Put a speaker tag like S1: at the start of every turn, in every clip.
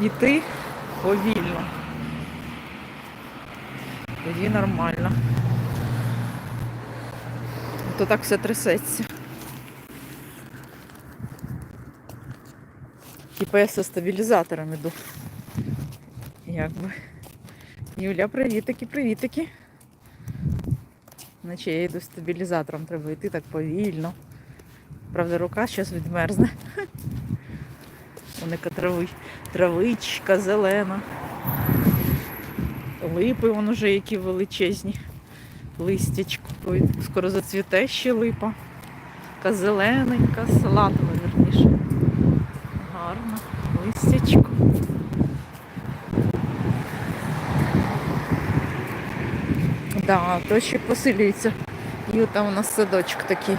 S1: йти повільно. Тоді нормально. То так все трясеться. Типа я зі стабілізатором іду. Якби. Юля, привітики, привітики. Наче я йду з стабілізатором, треба йти так повільно. Правда, рука зараз відмерзне. Вона трави, травичка зелена. Липи вон уже які величезні. Листячко. Скоро зацвіте ще липа. Така зелененька, салатова, верніше. Гарно. Листячко. Да, то ще посилюється. І там у нас садочок такий.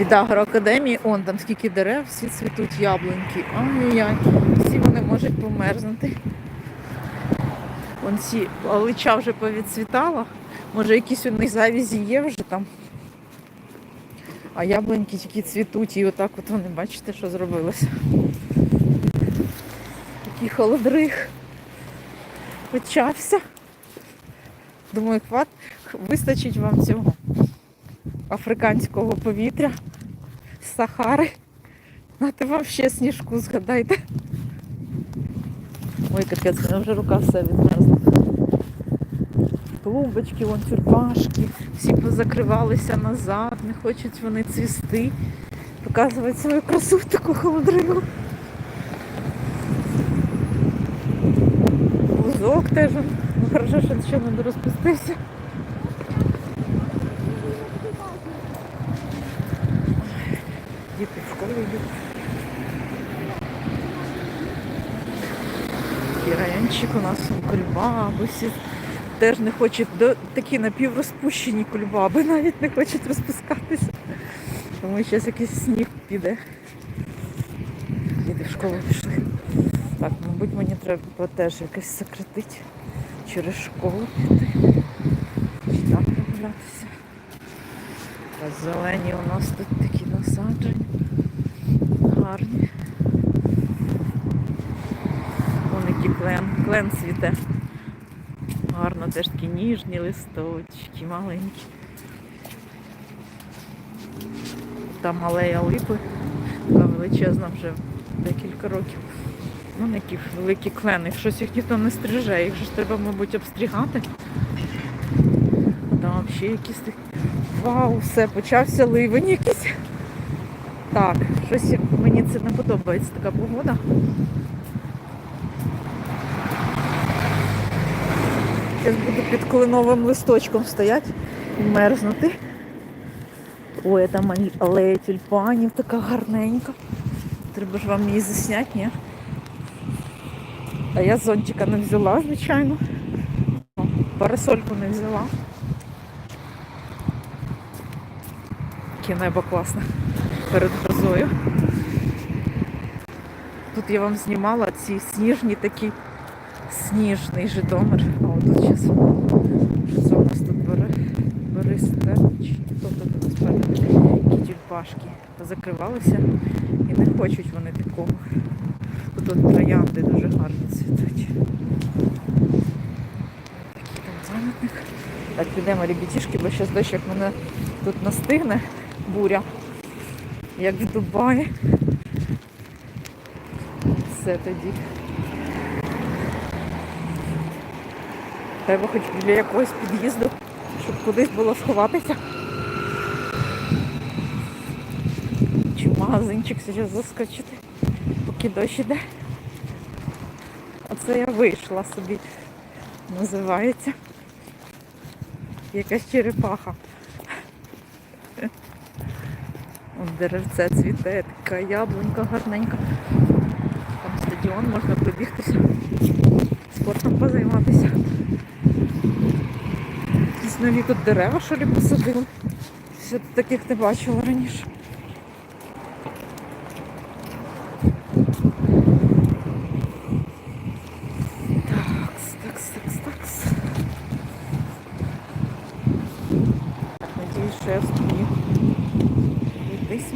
S1: Від агроакадемії, он там скільки дерев, всі цвітуть яблуньки. Ай-яй, всі вони можуть померзнути. Вон ці алича вже повідцвітала. Може якісь у них завізі є вже там. А яблуньки тільки цвітуть і отак от вони, бачите, що зробилося. Такий холодриг почався. Думаю, хват, вистачить вам цього африканського повітря з Сахари. Нате вам ще сніжку згадайте. Ой, капець, мене вже рука все відмерзла. Клумбочки, вон тюльпашки, всі позакривалися назад, не хочуть вони цвісти, показувати свою красу в таку холодригу. Бузок теж, ну хорошо, що ще не розпустився. Діти в школу йдуть. Такий у нас кульбаби всі теж не хочуть, такі напіврозпущені кульбаби навіть не хочуть розпускатися. Тому зараз якийсь сніг піде. Діти в школу пішли. Так, мабуть, мені треба теж якось сократити через школу піти. Так прогулятися. А зелені у нас тут такі насаджені. Гарні. Вон який клен. Клен цвіте. Гарно теж такі ніжні листочки, маленькі. Там алея липи, така величезна вже декілька років. Вон які великі клени. Щось їх ніхто не стриже, їх же ж треба, мабуть, обстрігати. Там ще якісь такі. Вау, все, почався ливень якийсь. Так, щось мені це не подобається така погода. Зараз буду під кленовим листочком стояти і мерзнути. Ой, там алея тюльпанів така гарненька. Треба ж вам її засняти, ні? А я зонтика не взяла, звичайно. Парасольку не взяла. Яке небо класне перед грозою. Тут я вам знімала ці сніжні такі сніжний Житомир. А от тут зараз що це у нас тут бере бересте. Чи тобто тут насправді які тюльпашки позакривалися і не хочуть вони такого. Тут от троянди дуже гарно цвітуть. Такі там пам'ятник. Так, підемо ребятішки, бо зараз дощ як мене тут настигне буря, як в Дубаї. Все тоді. Треба хоч біля якогось під'їзду, щоб кудись було сховатися. Чи магазинчик зараз заскочити, поки дощ іде. Оце я вийшла собі, називається. Якась черепаха. Деревце цвіте, така яблунька гарненька. Там стадіон, можна пробігтися, спортом позайматися нові тут дерева, що лі посадили. Я таких не бачила раніше. Такс, такс, такс, такс. Надіюсь, що я встигну. Відтися.